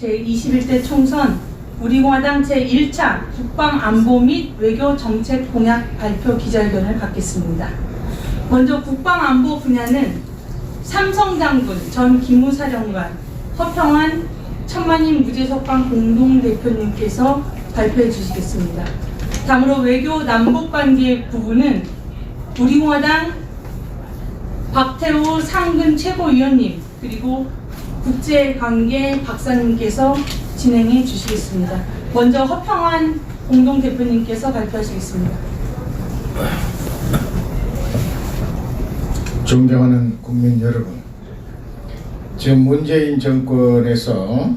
제21대 총선 우리공화당 제1차 국방안보 및 외교 정책 공약 발표 기자회견을 갖겠습니다. 먼저 국방안보 분야는 삼성 장군 전 기무사령관 허평환 천만인 무죄석방 공동대표님께서 발표해 주시겠습니다. 다음으로 외교 남북관계 부분은 우리공화당 박태호 상근 최고위원님 그리고 국제관계 박사님께서 진행해 주시겠습니다. 먼저 허평환 공동 대표님께서 발표하시겠습니다. 존경하는 국민 여러분, 지금 문재인 정권에서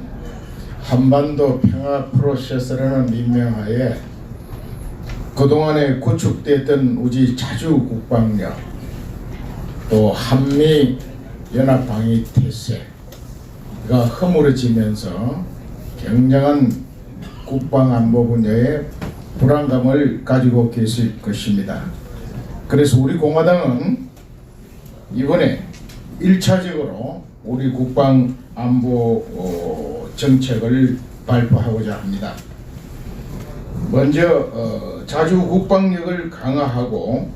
한반도 평화 프로세스라는 민명하에 그동안에 구축됐던 우리 자주 국방력, 또 한미 연합 방위 태세 가 허물어지면서 굉장한 국방 안보 분야에 불안감을 가지고 계실 것입니다. 그래서 우리 공화당은 이번에 1차적으로 우리 국방 안보 어, 정책을 발표하고자 합니다. 먼저 어, 자주 국방력을 강화하고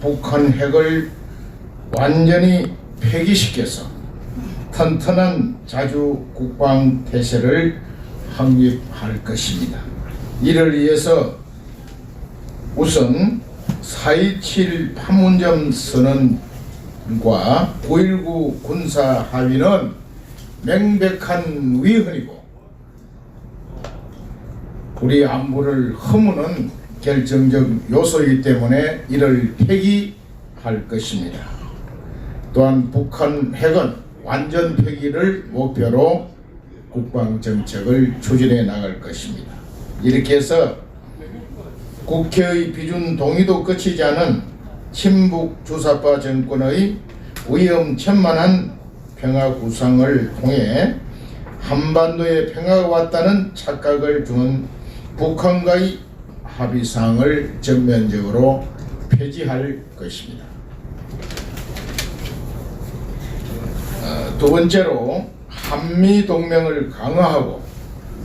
북한 핵을 완전히 폐기시켜서 튼튼한 자주 국방 태세를 확립할 것입니다. 이를 위해서 우선 4.27 판문점 선언 과 9.19 군사 합의는 명백한 위헌이고 우리 안보를 허무는 결정적 요소이기 때문에 이를 폐기할 것입니다. 또한 북한 핵은 완전 폐기를 목표로 국방 정책을 추진해 나갈 것입니다. 이렇게 해서 국회의 비준 동의도 끝이지 않은 친북 주사파 정권의 위험천만한 평화 구상을 통해 한반도에 평화가 왔다는 착각을 주는 북한과의 합의사항을 전면적으로 폐지할 것입니다. 어, 두 번째로 한미 동맹을 강화하고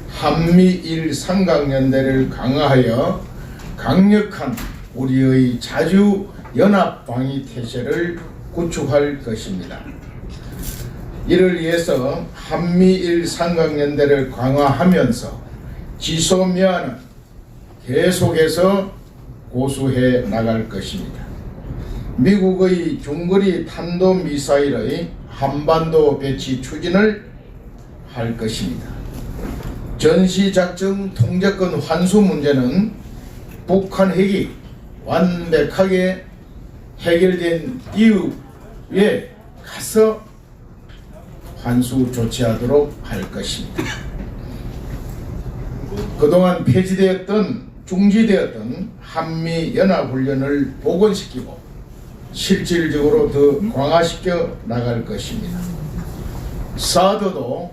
한미일 삼각연대를 강화하여 강력한 우리의 자주 연합 방위 태세를 구축할 것입니다. 이를 위해서 한미일 삼각연대를 강화하면서 지소미아는 계속해서 고수해 나갈 것입니다. 미국의 중거리 탄도 미사일의 한반도 배치 추진을 할 것입니다. 전시작전 통제권 환수 문제는 북한 핵이 완벽하게 해결된 이후에 가서 환수 조치하도록 할 것입니다. 그동안 폐지되었던 중지되었던 한미 연합 훈련을 복원시키고 실질적으로 더 강화시켜 나갈 것입니다. 사드도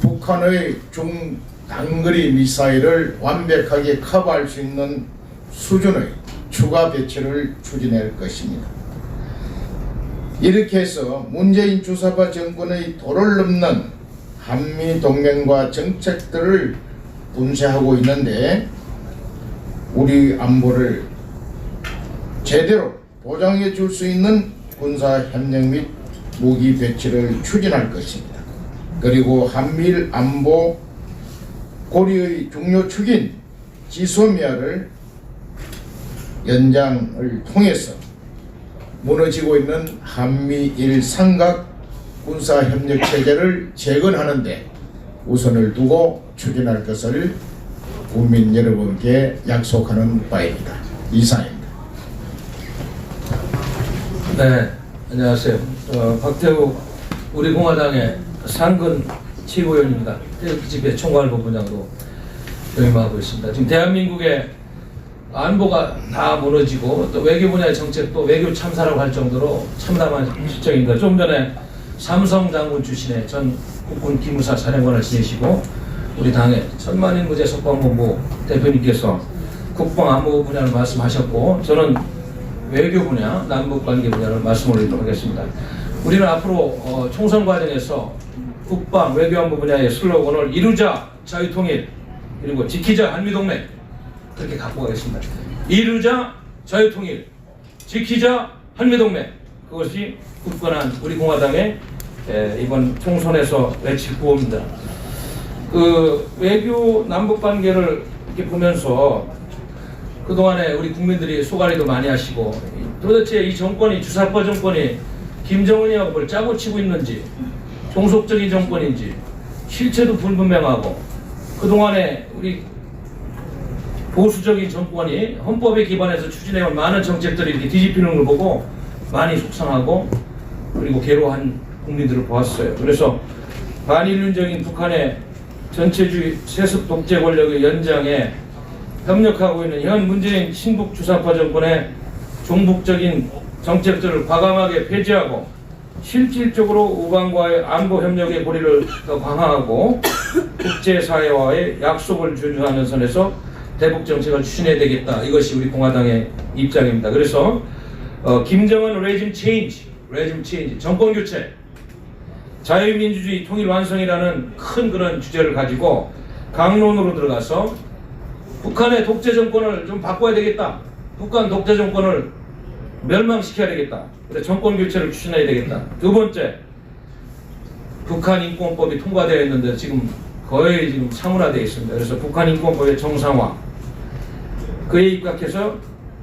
북한의 중단거리 미사일을 완벽하게 커버할 수 있는 수준의 추가 배치를 추진할 것입니다. 이렇게 해서 문재인 주사파 정권의 도를 넘는 한미 동맹과 정책들을 분쇄하고 있는데 우리 안보를 제대로 보장해 줄 수 있는 군사 협력 및 무기 배치를 추진할 것입니다. 그리고 한미일 안보 고리의 중요 축인 지소미아를 연장을 통해서 무너지고 있는 한미일 삼각 군사 협력 체제를 재건하는데 우선을 두고 추진할 것을 국민 여러분께 약속하는 바입니다. 이상입니다. 네, 안녕하세요. 어, 박태우 우리 공화당의 상근 최고위원입니다. 태극기집회 총괄부 분장으로 역임하고 있습니다. 지금 대한민국의 안보가 다 무너지고 또 외교 분야의 정책도 외교 참사라고 할 정도로 참담한 실정입니다. 좀 전에 삼성 장군 출신의 전 국군 기무사 사령관을 지내시고 우리 당의 천만인 무죄 석방본부 대표님께서 국방 안보 분야를 말씀하셨고 저는 외교 분야, 남북 관계 분야를 말씀 올리도록 하겠습니다. 우리는 앞으로 어, 총선 과정에서 국방, 외교안보 분야의 슬로건을 이루자 자유통일 그리고 지키자 한미동맹 그렇게 갖고 가겠습니다. 이루자 자유통일, 지키자 한미동맹 그것이 굳건한 우리 공화당의 에, 이번 총선에서 외칠 구호입니다. 그 외교 남북 관계를 이렇게 보면서 그 동안에 우리 국민들이 소가리도 많이 하시고 도대체 이 정권이 주사파 정권이 김정은이하고 뭘 짜고 치고 있는지 종속적인 정권인지 실체도 불분명하고 그 동안에 우리 보수적인 정권이 헌법에 기반해서 추진해온 많은 정책들이 이렇게 뒤집히는 걸 보고 많이 속상하고 그리고 괴로워한 국민들을 보았어요. 그래서 반인륜적인 북한의 전체주의 세습 독재 권력의 연장에 협력하고 있는 현 문재인 신북 주사파 정권의 종북적인 정책들을 과감하게 폐지하고 실질적으로 우방과의 안보 협력의 고리를 더 강화하고 국제사회와의 약속을 준수하는 선에서 대북 정책을 추진해야 되겠다. 이것이 우리 공화당의 입장입니다. 그래서 어, 김정은 레짐 체인지, 레짐 체인지, 정권 교체, 자유민주주의 통일 완성이라는 큰 그런 주제를 가지고 강론으로 들어가서 북한의 독재 정권을 좀 바꿔야 되겠다. 북한 독재 정권을 멸망시켜야 되겠다. 그래서 정권 교체를 추진해야 되겠다. 두 번째, 북한 인권법이 통과되어 있는데 지금 거의 지금 사문화되어 있습니다. 그래서 북한 인권법의 정상화, 그에 입각해서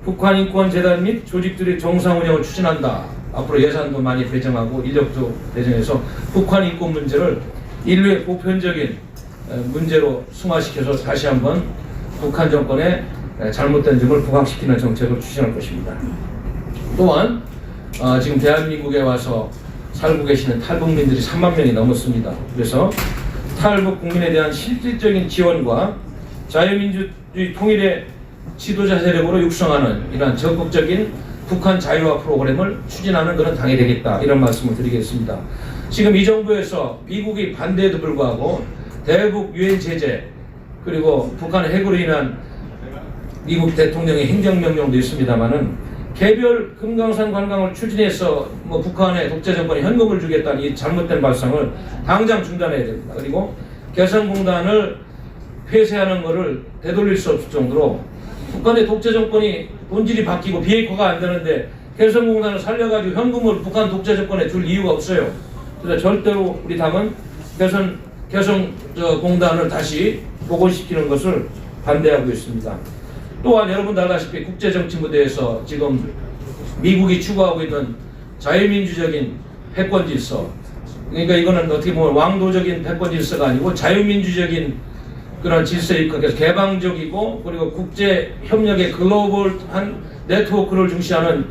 북한 인권재단 및 조직들의 정상 운영을 추진한다. 앞으로 예산도 많이 배정하고 인력도 배정해서 북한 인권 문제를 인류의 보편적인 어, 문제로 승화시켜서 다시 한번 북한 정권의 에, 잘못된 점을 부각시키는 정책을 추진할 것입니다. 또한 어, 지금 대한민국에 와서 살고 계시는 탈북민들이 3만 명이 넘었습니다. 그래서 탈북 국민에 대한 실질적인 지원과 자유민주주의 통일의 지도자 세력으로 육성하는 이러한 적극적인 북한 자유화 프로그램을 추진하는 그런 당이 되겠다 이런 말씀을 드리겠습니다. 지금 이 정부에서 미국이 반대에도 불구하고 대북 유엔 제재 그리고 북한 핵으로 인한 미국 대통령의 행정명령도 있습니다만은 개별 금강산 관광을 추진해서 뭐 북한의 독재 정권에 현금을 주겠다는 이 잘못된 발상을 당장 중단해야 됩니다. 그리고 개성공단을 폐쇄하는 것을 되돌릴 수 없을 정도로 북한의 독재 정권이 본질이 바뀌고 비핵화가 안 되는데 개성공단을 살려가지고 현금을 북한 독재 정권에 줄 이유가 없어요. 그래서 절대로 우리 당은 개성 개성 저 공단을 다시 복원시키는 것을 반대하고 있습니다. 또한 여러분도 알다시피 국제정치 무대에서 지금 미국이 추구하고 있는 자유민주적인 패권 질서 그러니까 이거는 어떻게 보면 왕도적인 패권 질서가 아니고 자유민주적인 그런 질서에 입각해서 개방적이고 그리고 국제 협력의 글로벌한 네트워크를 중시하는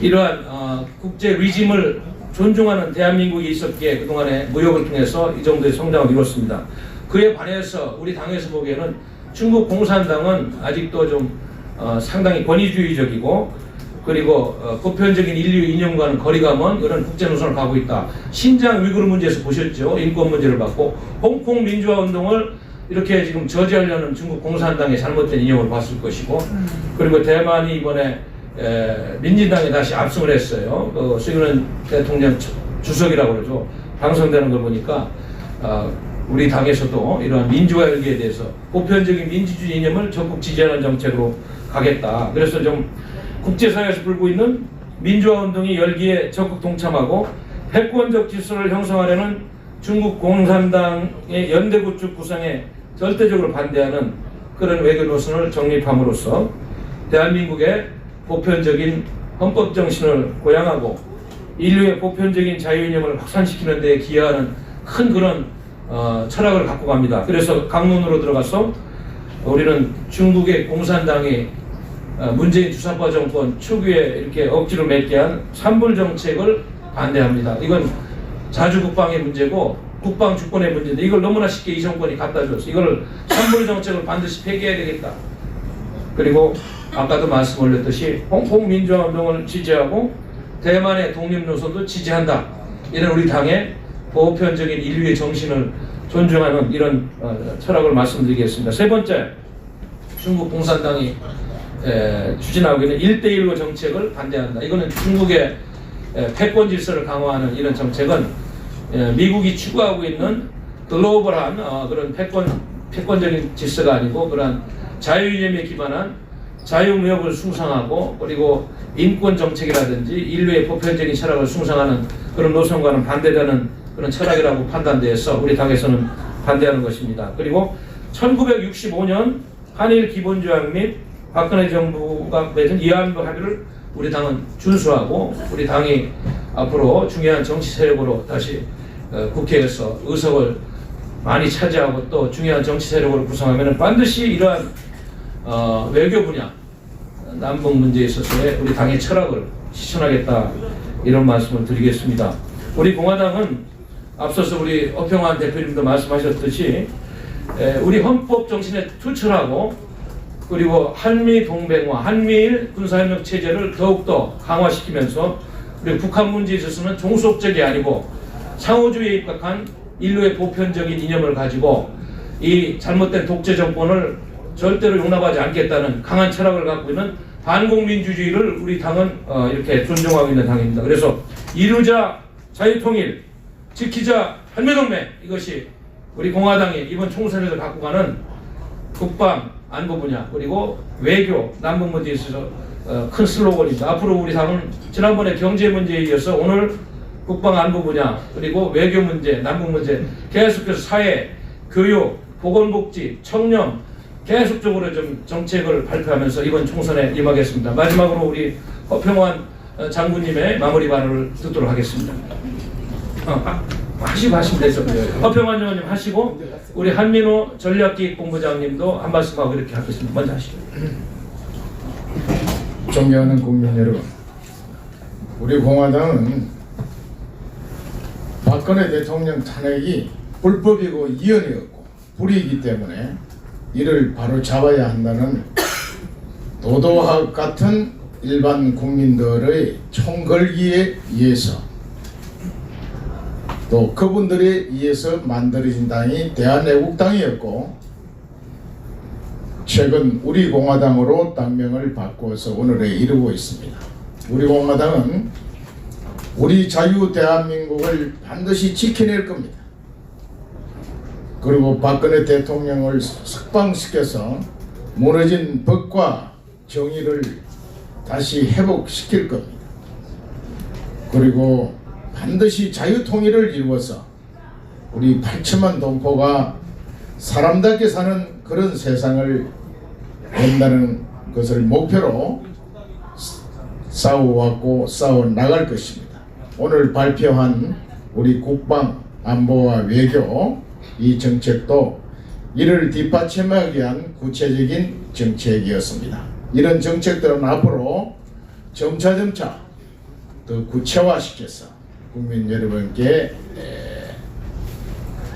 이러한 어, 국제 리짐을 존중하는 대한민국이 있었기에 그동안에 무역을 통해서 이 정도의 성장을 이뤘습니다. 그에 반해서 우리 당에서 보기에는 중국 공산당은 아직도 좀 어, 상당히 권위주의적이고 그리고 어, 보편적인 인류 이념과는 거리가 먼 이런 국제 노선을 가고 있다. 신장 위구르 문제에서 보셨죠. 인권 문제를 받고 홍콩 민주화 운동을 이렇게 지금 저지하려는 중국 공산당의 잘못된 이념을 봤을 것이고 그리고 대만이 이번에 에, 민진당에 다시 압승을 했어요. 그 시그는 대통령 주- 주석이라고 그러죠. 당선되는 걸 보니까 어, 우리 당에서도 이러한 민주화 열기에 대해서 보편적인 민주주의 이념을 적극 지지하는 정책으로 가겠다. 그래서 좀 국제사회에서 불고 있는 민주화 운동이 열기에 적극 동참하고 패권적 질서를 형성하려는 중국 공산당의 연대 구축 구상에 절대적으로 반대하는 그런 외교 노선을 정립함으로써 대한민국의 보편적인 헌법 정신을 고양하고 인류의 보편적인 자유 이념을 확산시키는 데 기여하는 큰 그런 어, 철학을 갖고 갑니다. 그래서 강론으로 들어가서 우리는 중국의 공산당이 어, 문재인 주사파 정권 초기에 이렇게 억지로 맺게 한 산불 정책을 반대합니다. 이건 자주 국방의 문제고 국방 주권의 문제인데 이걸 너무나 쉽게 이 정권이 갖다 줬어. 이걸 산불 정책을 반드시 폐기해야 되겠다. 그리고 아까도 말씀 올렸듯이 홍콩 민주화 운동을 지지하고 대만의 독립 노선도 지지한다. 이런 우리 당의 보편적인 인류의 정신을 존중하는 이런 어, 철학을 말씀드리겠습니다. 세 번째, 중국 공산당이 에, 추진하고 있는 1대1로 정책을 반대한다. 이거는 중국의 에, 패권 질서를 강화하는 이런 정책은 예, 미국이 추구하고 있는 글로벌한 어, 그런 패권 패권적인 질서가 아니고 그런 자유이념에 기반한 자유무역을 숭상하고 그리고 인권 정책이라든지 인류의 보편적인 철학을 숭상하는 그런 노선과는 반대되는 그런 철학이라고 판단돼서 우리 당에서는 반대하는 것입니다. 그리고 1965년 한일 기본조약 및 박근혜 정부가 맺은 이한부 합의를 우리 당은 준수하고 우리 당이 앞으로 중요한 정치 세력으로 다시 어, 국회에서 의석을 많이 차지하고 또 중요한 정치 세력으로 구성하면 반드시 이러한 어, 외교 분야 남북 문제에 있어서의 우리 당의 철학을 실천하겠다 이런 말씀을 드리겠습니다. 우리 공화당은 앞서서 우리 어평환 대표님도 말씀하셨듯이 에, 우리 헌법 정신에 투철하고 그리고 한미 동맹과 한미일 군사협력 체제를 더욱더 강화시키면서 우리 북한 문제에 있어서는 종속적이 아니고 상호주의에 입각한 인류의 보편적인 이념을 가지고 이 잘못된 독재 정권을 절대로 용납하지 않겠다는 강한 철학을 갖고 있는 반공민주주의를 우리 당은 어, 이렇게 존중하고 있는 당입니다. 그래서 이루자 자유통일, 지키자 한미동맹 이것이 우리 공화당이 이번 총선에서 갖고 가는 국방 안보 분야 그리고 외교 남북 문제에 있어서 어, 큰 슬로건입니다. 앞으로 우리 당은 지난번에 경제 문제에 이어서 오늘 국방 안보 분야 그리고 외교 문제 남북 문제 계속해서 사회 교육 보건복지 청년 계속적으로 좀 정책을 발표하면서 이번 총선에 임하겠습니다. 마지막으로 우리 허평환 어, 장군님의 마무리 발언을 듣도록 하겠습니다. 어, 아, 하시고 하시면 되죠. 허평환 의원님 하시고 우리 한민호 전략기획본부장님도 한 말씀 하고 이렇게 하겠습니다. 먼저 하시죠. 존경하는 국민 여러분, 우리 공화당은 박근혜 대통령 탄핵이 불법이고 이연이었고 불이기 때문에 이를 바로 잡아야 한다는 도도학 같은 일반 국민들의 총걸기에 의해서 또 그분들에 의해서 만들어진 당이 대한애국당이었고 최근 우리 공화당으로 당명을 바꿔서 오늘에 이르고 있습니다. 우리 공화당은 우리 자유 대한민국을 반드시 지켜낼 겁니다. 그리고 박근혜 대통령을 석방시켜서 무너진 법과 정의를 다시 회복시킬 겁니다. 그리고 반드시 자유통일을 이루어서 우리 8천만 동포가 사람답게 사는 그런 세상을 된다는 것을 목표로 싸워왔고 싸워 나갈 것입니다. 오늘 발표한 우리 국방, 안보와 외교 이 정책도 이를 뒷받침하기 위한 구체적인 정책이었습니다. 이런 정책들은 앞으로 점차점차 더 구체화시켜서 국민 여러분께 에,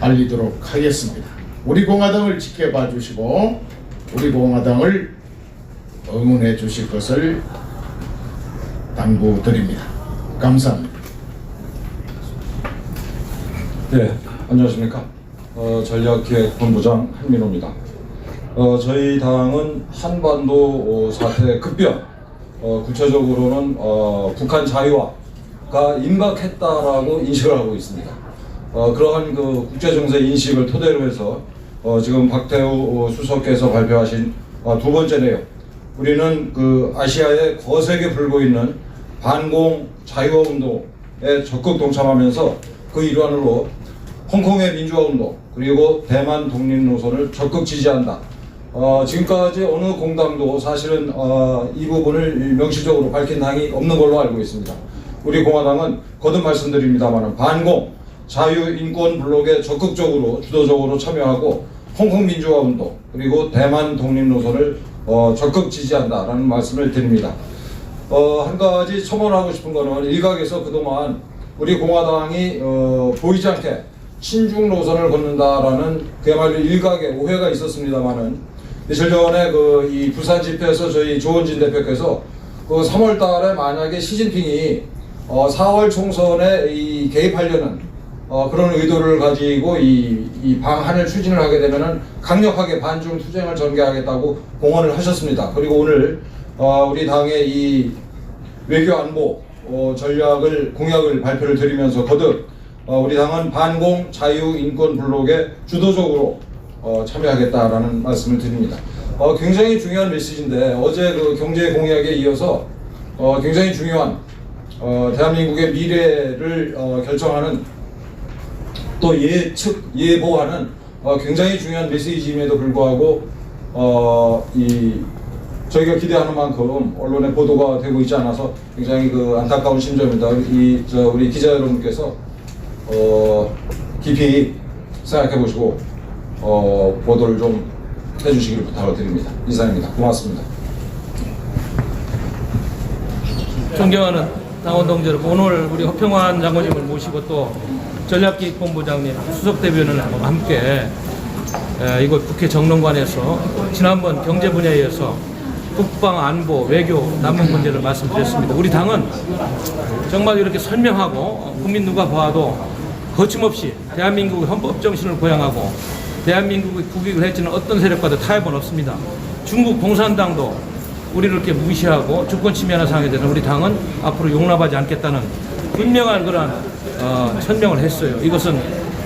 알리도록 하겠습니다. 우리 공화당을 지켜봐 주시고 우리 공화당을 응원해 주실 것을 당부드립니다. 감사합니다. 네, 안녕하십니까. 어, 전략기획본부장 한민호입니다. 어, 저희 당은 한반도 어, 사태 급변, 어, 구체적으로는 어, 북한 자유화가 임박했다라고 인식을 하고 있습니다. 어, 그러한 그 국제 정세 인식을 토대로 해서 어, 지금 박태우 어, 수석께서 발표하신 어, 두 번째 내용, 우리는 그 아시아에 거세게 불고 있는 반공 자유화 운동에 적극 동참하면서 그 일환으로 홍콩의 민주화 운동 그리고 대만 독립 노선을 적극 지지한다. 어, 지금까지 어느 공당도 사실은 어, 이 부분을 명시적으로 밝힌 당이 없는 걸로 알고 있습니다. 우리 공화당은 거듭 말씀드립니다만 반공 자유 인권 블록에 적극적으로 주도적으로 참여하고 홍콩 민주화 운동 그리고 대만 독립 노선을 어, 적극 지지한다라는 말씀을 드립니다. 어, 한 가지 첨언하고 싶은 거는 일각에서 그동안 우리 공화당이 어, 보이지 않게 친중 노선을 걷는다라는 그야말로 일각의 오해가 있었습니다만은 며칠 전에 그 이 부산 집회에서 저희 조원진 대표께서 그 3월 달에 만약에 시진핑이 어, 4월 총선에 이 개입하려는 어, 그런 의도를 가지고 이, 이 방한을 추진을 하게 되면은 강력하게 반중 투쟁을 전개하겠다고 공언을 하셨습니다. 그리고 오늘 어, 우리 당의 이 외교 안보 어, 전략을 공약을 발표를 드리면서 거듭 어, 우리 당은 반공 자유 인권 블록에 주도적으로 어, 참여하겠다라는 말씀을 드립니다. 어, 굉장히 중요한 메시지인데 어제 그 경제 공약에 이어서 어, 굉장히 중요한 어, 대한민국의 미래를 어, 결정하는 또 예측 예보하는 어, 굉장히 중요한 메시지임에도 불구하고 어, 이 저희가 기대하는 만큼 언론에 보도가 되고 있지 않아서 굉장히 그 안타까운 심정입니다. 이저 우리 기자 여러분께서 어, 깊이 생각해 보시고 어, 보도를 좀 해주시길 부탁을 드립니다. 이상입니다. 고맙습니다. 존경하는 당원 동지 여러분, 오늘 우리 허평환 장관님을 모시고 또 전략기획본부장님, 수석대변인과 함께 에, 이곳 국회 정론관에서 지난번 경제 분야에 이어서 국방, 안보, 외교, 남북 문제를 말씀드렸습니다. 우리 당은 정말 이렇게 선명하고 국민 누가 봐도 거침없이 대한민국의 헌법 정신을 고양하고 대한민국의 국익을 해치는 어떤 세력과도 타협은 없습니다. 중국 공산당도 우리를 이렇게 무시하고 주권 침해하는 상황에 대해서 우리 당은 앞으로 용납하지 않겠다는 분명한 그런 어, 천명을 했어요. 이것은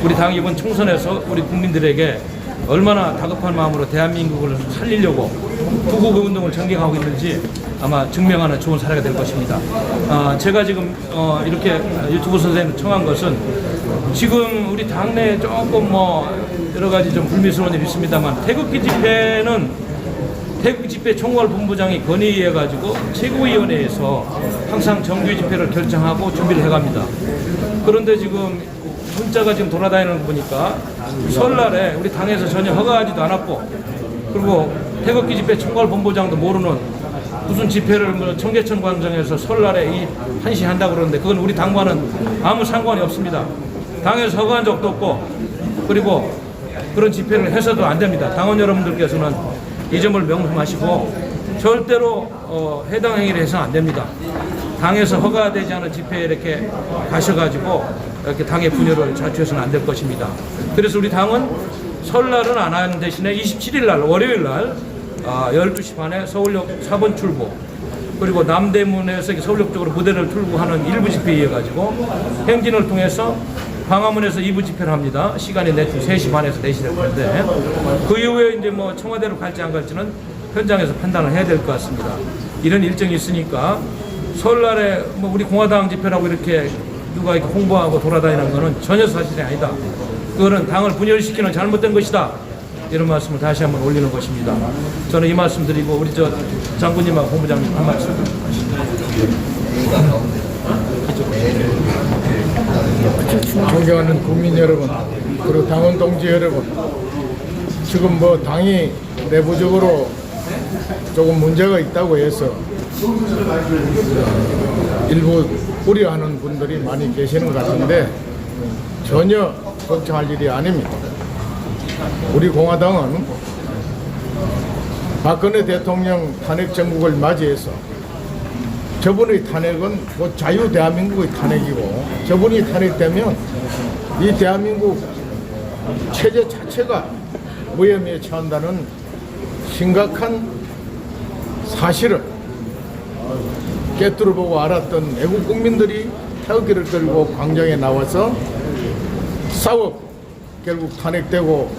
우리 당 이번 총선에서 우리 국민들에게 얼마나 다급한 마음으로 대한민국을 살리려고 구국 운동을 전개하고 있는지 아마 증명하는 좋은 사례가 될 것입니다. 아, 제가 지금 어, 이렇게 유튜브 선생님 청한 것은 지금 우리 당내에 조금 뭐 여러 가지 좀 불미스러운 일이 있습니다만 태극기 집회는 태극 집회 총괄 본부장이 건의해 가지고 최고위원회에서 항상 정규 집회를 결정하고 준비를 해갑니다. 그런데 지금 문자가 지금 돌아다니는 거 보니까 설날에 우리 당에서 전혀 허가하지도 않았고 그리고 태극기 집회 총괄 본부장도 모르는 무슨 집회를 뭐 청계천 광장에서 설날에 이 한시 한다 그러는데 그건 우리 당과는 아무 상관이 없습니다. 당에서 허가한 적도 없고 그리고 그런 집회를 해서도 안 됩니다. 당원 여러분들께서는 이 점을 명심하시고 절대로 어, 해당 행위를 해서는 안 됩니다. 당에서 허가되지 않은 집회에 이렇게 가셔가지고 이렇게 당의 분열을 자초해서는 안 될 것입니다. 그래서 우리 당은 설날은 안 하는 대신에 27일 날 월요일 날 아, 12시 반에 서울역 4번 출구 그리고 남대문에서 서울역 쪽으로 무대를 틀고 하는 일부 집회에 이어 가지고 행진을 통해서 광화문에서 2부 집회를 합니다. 시간이 대충 3시 반에서 4시 될 텐데 그 이후에 이제 뭐 청와대로 갈지 안 갈지는 현장에서 판단을 해야 될 것 같습니다. 이런 일정이 있으니까 설날에 뭐 우리 공화당 집회라고 이렇게 누가 이렇게 홍보하고 돌아다니는 거는 전혀 사실이 아니다. 그거는 당을 분열시키는 잘못된 것이다. 이런 말씀을 다시 한번 올리는 것입니다. 저는 이 말씀 드리고 우리 저 장군님하고 본부장님 한 말씀 존경하는 국민 여러분, 그리고 당원 동지 여러분, 지금 뭐 당이 내부적으로 조금 문제가 있다고 해서 어, 일부 우려하는 분들이 많이 계시는 것 같은데 전혀 걱정할 일이 아닙니다. 우리 공화당은 박근혜 대통령 탄핵 정국을 맞이해서 저분의 탄핵은 곧 자유 대한민국의 탄핵이고 저분이 탄핵되면 이 대한민국 체제 자체가 무혐의에 처한다는 심각한 사실을 깨뚫어 보고 알았던 애국 국민들이 태극기를 들고 광장에 나와서 싸워 결국 탄핵되고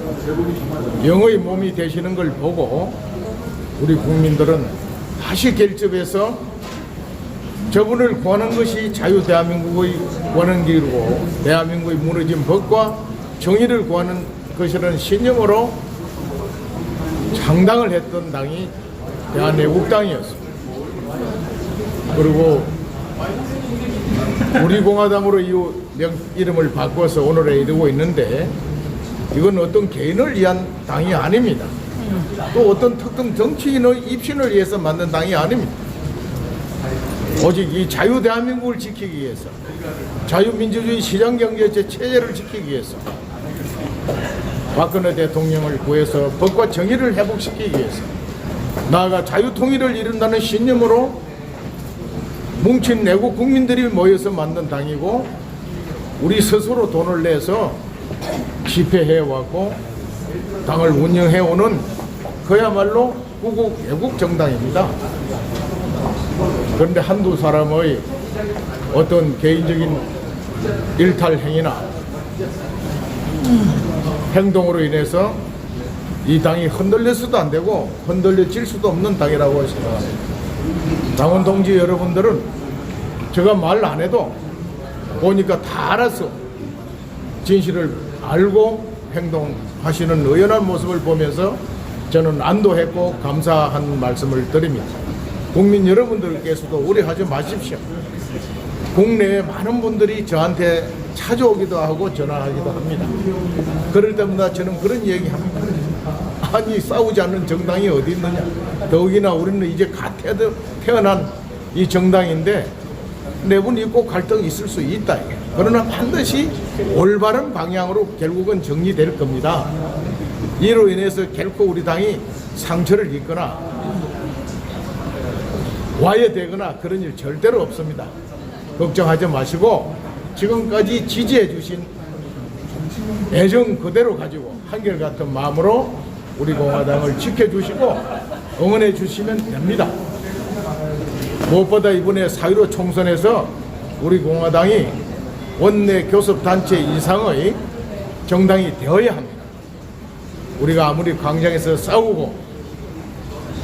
영의 몸이 되시는 걸 보고 우리 국민들은 다시 결집해서 저분을 구하는 것이 자유 대한민국의 길이고 대한민국의 무너진 법과 정의를 구하는 것이라는 신념으로 창당을 했던 당이 대한애국당이었습니다. 그리고 우리 공화당으로 이후 명 이름을 바꿔서 오늘에 이르고 있는데 이건 어떤 개인을 위한 당이 아닙니다. 또 어떤 특정 정치인의 입신을 위해서 만든 당이 아닙니다. 오직 이 자유 대한민국을 지키기 위해서 자유민주주의 시장경제 제 체제를 지키기 위해서 박근혜 대통령을 구해서 법과 정의를 회복시키기 위해서 나아가 자유통일을 이룬다는 신념으로 뭉친 내국 국민들이 모여서 만든 당이고 우리 스스로 돈을 내서 집회해왔고 당을 운영해오는 그야말로 구국 애국 정당입니다. 그런데 한두 사람의 어떤 개인적인 일탈 행위나 행동으로 인해서 이 당이 흔들려서도 안 되고 흔들려질 수도 없는 당이라고 생각합니다. 당원 동지 여러분들은 제가 말 안 해도 보니까 다 알아서 진실을 알고 행동하시는 의연한 모습을 보면서 저는 안도했고 감사한 말씀을 드립니다. 국민 여러분들께서도 우려하지 마십시오. 국내에 많은 분들이 저한테 찾아오기도 하고 전화하기도 합니다. 그럴 때마다 저는 그런 얘기합니다. 아니 싸우지 않는 정당이 어디 있느냐. 더욱이나 우리는 이제 갓 태어- 태어난 이 정당인데 내분 있고 갈등이 있을 수 있다. 이게. 그러나 반드시 올바른 방향으로 결국은 정리될 겁니다. 이로 인해서 결코 우리 당이 상처를 입거나 와해되거나 그런 일 절대로 없습니다. 걱정하지 마시고 지금까지 지지해 주신 애정 그대로 가지고 한결같은 마음으로 우리 공화당을 지켜주시고 응원해 주시면 됩니다. 무엇보다 이번에 4.15 총선에서 우리 공화당이 원내 교섭단체 이상의 정당이 되어야 합니다. 우리가 아무리 광장에서 싸우고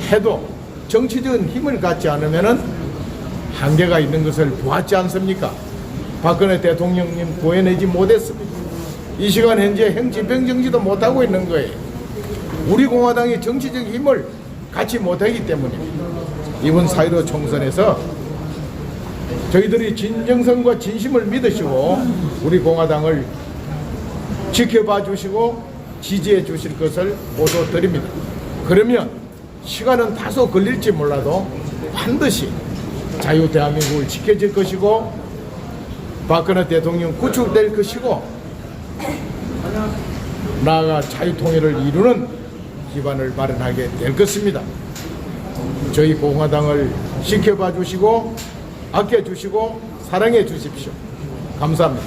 해도 정치적인 힘을 갖지 않으면은 한계가 있는 것을 보았지 않습니까? 박근혜 대통령님 구해내지 못했습니다. 이 시간 현재 행집행 정지도 못하고 있는 거예요. 우리 공화당이 정치적 힘을 갖지 못하기 때문에 이번 4.15 총선에서 저희들이 진정성과 진심을 믿으시고 우리 공화당을 지켜봐 주시고 지지해 주실 것을 보도 드립니다. 그러면 시간은 다소 걸릴지 몰라도 반드시 자유 대한민국을 지켜질 것이고 박근혜 대통령 구축될 것이고 나아가 자유 통일을 이루는 기반을 마련하게 될 것입니다. 저희 공화당을 지켜봐 주시고 아껴 주시고 사랑해 주십시오. 감사합니다.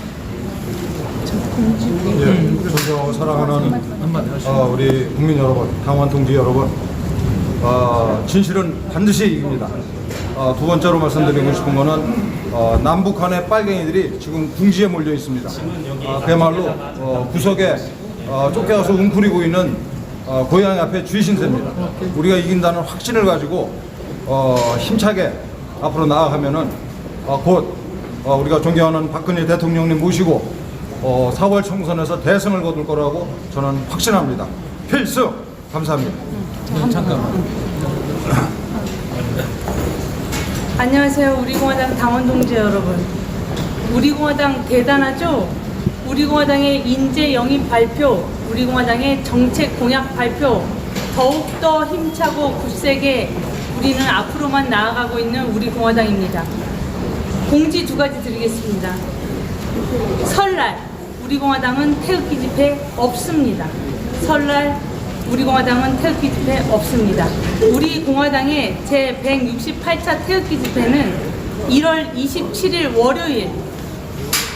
예, 존경하고 사랑하는 어, 우리 국민 여러분, 당원 동지 여러분, 어, 진실은 반드시 이깁니다. 어, 두 번째로 말씀드리고 싶은 거는 어, 남북한의 빨갱이들이 지금 궁지에 몰려 있습니다. 어, 그야말로 어, 구석에 어, 쫓겨가서 웅크리고 있는 어, 고양이 앞에 쥐신세입니다. 우리가 이긴다는 확신을 가지고 어, 힘차게 앞으로 나아가면은 어, 곧 어, 우리가 존경하는 박근혜 대통령님 모시고 어, 4월 총선에서 대승을 거둘 거라고 저는 확신합니다. 필수! 감사합니다. 안녕하세요. 우리공화당 당원 동지 여러분. 우리공화당 대단하죠? 우리공화당의 인재 영입 발표, 우리공화당의 정책 공약 발표, 더욱더 힘차고 굳세게 우리는 앞으로만 나아가고 있는 우리 공화당입니다. 공지 두 가지 드리겠습니다. 설날 우리 공화당은 태극기 집회 없습니다. 설날 우리 공화당은 태극기 집회 없습니다. 우리 공화당의 제 168차 태극기 집회는 1월 27일 월요일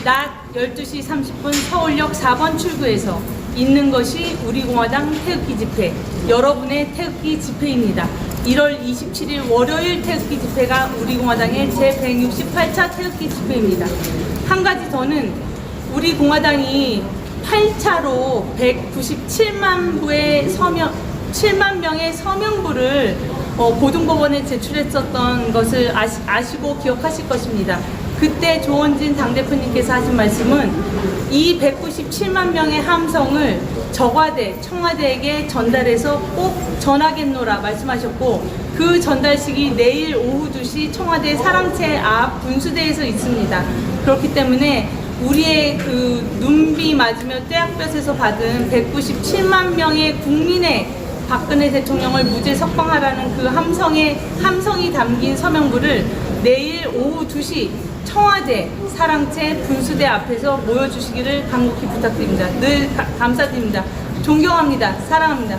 낮 12시 30분 서울역 4번 출구에서 있는 것이 우리 공화당 태극기 집회, 여러분의 태극기 집회입니다. 1월 27일 월요일 태극기 집회가 우리 공화당의 제168차 태극기 집회입니다. 한 가지 더는 우리 공화당이 8차로 197만 부의 서명 7만 명의 서명부를 어, 고등법원에 제출했었던 것을 아시, 아시고 기억하실 것입니다. 그때 조원진 당대표님께서 하신 말씀은 이 197만 명의 함성을 저과대, 청와대에게 전달해서 꼭 전하겠노라 말씀하셨고 그 전달식이 내일 오후 2시 청와대 사랑채 앞 분수대에서 있습니다. 그렇기 때문에 우리의 그 눈비 맞으며 떼약볕에서 받은 197만 명의 국민의 박근혜 대통령을 무죄 석방하라는 그 함성의 함성이 담긴 서명부를 내일 오후 2시 청와대 사랑채 분수대 앞에서 모여주시기를 간곡히 부탁드립니다. 늘 가- 감사드립니다. 존경합니다. 사랑합니다.